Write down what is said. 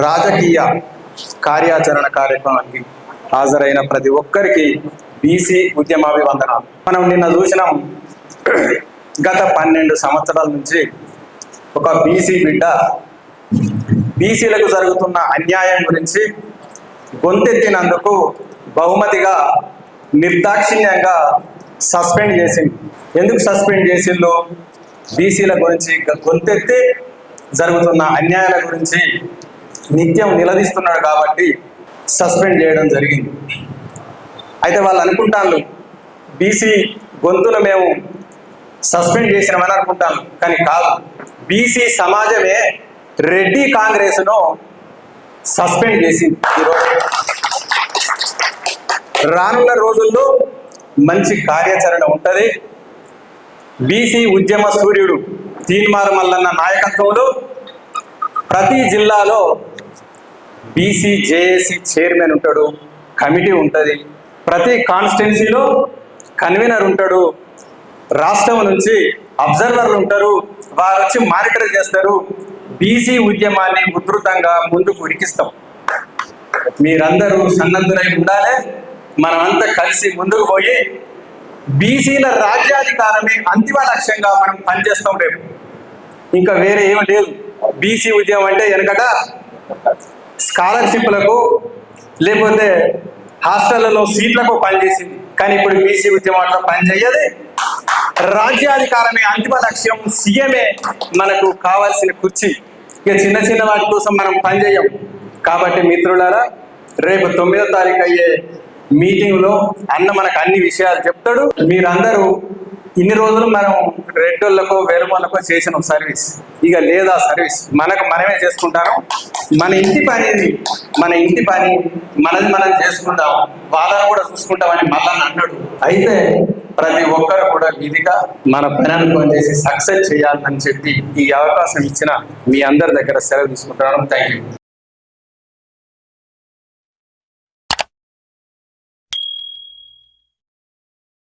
రాజకీయ కార్యాచరణ కార్యక్రమానికి హాజరైన ప్రతి ఒక్కరికి బీసీ ఉద్యమాభివందనాలు. మనం నిన్న చూసినాం గత పన్నెండు సంవత్సరాల నుంచి ఒక బీసీ బిడ్డ బీసీలకు జరుగుతున్న అన్యాయం గురించి గొంతెత్తినందుకు బహుమతిగా నిర్దాక్షిణ్యంగా సస్పెండ్ చేసింది. ఎందుకు సస్పెండ్ చేసిందో బీసీల గురించి గొంతెత్తి జరుగుతున్న అన్యాయాల గురించి నిత్యం నిలదీస్తున్నాడు కాబట్టి సస్పెండ్ చేయడం జరిగింది. అయితే వాళ్ళు అనుకుంటాను బీసీ గొంతును మేము సస్పెండ్ చేసినామని అనుకుంటాను కానీ కాదు బీసీ సమాజమే రెడ్డి కాంగ్రెస్ను సస్పెండ్ చేసింది ఈరోజు. రానున్న రోజుల్లో మంచి కార్యాచరణ ఉంటుంది. బీసీ ఉద్యమ సూర్యుడు తీన్మారు మల్లన్న నాయకత్వంలో ప్రతి జిల్లాలో బీసీ జేఏసీ చైర్మన్ ఉంటాడు కమిటీ ఉంటుంది. ప్రతి కాన్స్టిట్యున్సీలో కన్వీనర్ ఉంటాడు. రాష్ట్రం నుంచి అబ్జర్వర్లు ఉంటారు. వారు వచ్చి మానిటర్ చేస్తారు. బీసీ ఉద్యమాన్ని ఉధృతంగా ముందుకు ఉడికిస్తాం మీరందరూ సన్నద్ధులై ఉండాలి. మనమంతా కలిసి ముందుకు పోయి బీసీల రాజ్యాధికారమే అంతిమ లక్ష్యంగా మనం పనిచేస్తాం రేపు. ఇంకా వేరే ఏమీ లేదు. బీసీ ఉద్యమం అంటే వెనకట స్కాలర్షిప్లకు లేకపోతే హాస్టళ్ళలో సీట్లకు పనిచేసింది. కానీ ఇప్పుడు బీసీ ఉద్యమం అట్లా పనిచేయదు. రాజ్యాధికారమే అంతిమ లక్ష్యం సీఎమే మనకు కావాల్సిన కుర్చీ. ఇక చిన్న చిన్న వాటి కోసం మనం పనిచేయం. కాబట్టి మిత్రులారా రేపు తొమ్మిదో తారీఖు అయ్యే మీటింగ్లో అన్న మనకు అన్ని విషయాలు చెప్తాడు. మీరందరూ ఇన్ని రోజులు మనం రెడ్డోళ్ళకో వేరుమోళ్ళకో చేసినాం సర్వీస్. ఇక లేదా సర్వీస్. మనకు మనమే చేసుకుంటాను మన ఇంటి పని మన ఇంటి పని మనది మనం చేసుకుంటాం వాళ్ళని కూడా చూసుకుంటామని మళ్ళా అన్నాడు. అయితే ప్రతి ఒక్కరు కూడా విధిగా మన పని అనుకోని చేసి సక్సెస్ చేయాలని చెప్పి ఈ అవకాశం ఇచ్చిన మీ అందరి దగ్గర సెలవు తీసుకుంటున్నాను. Thank you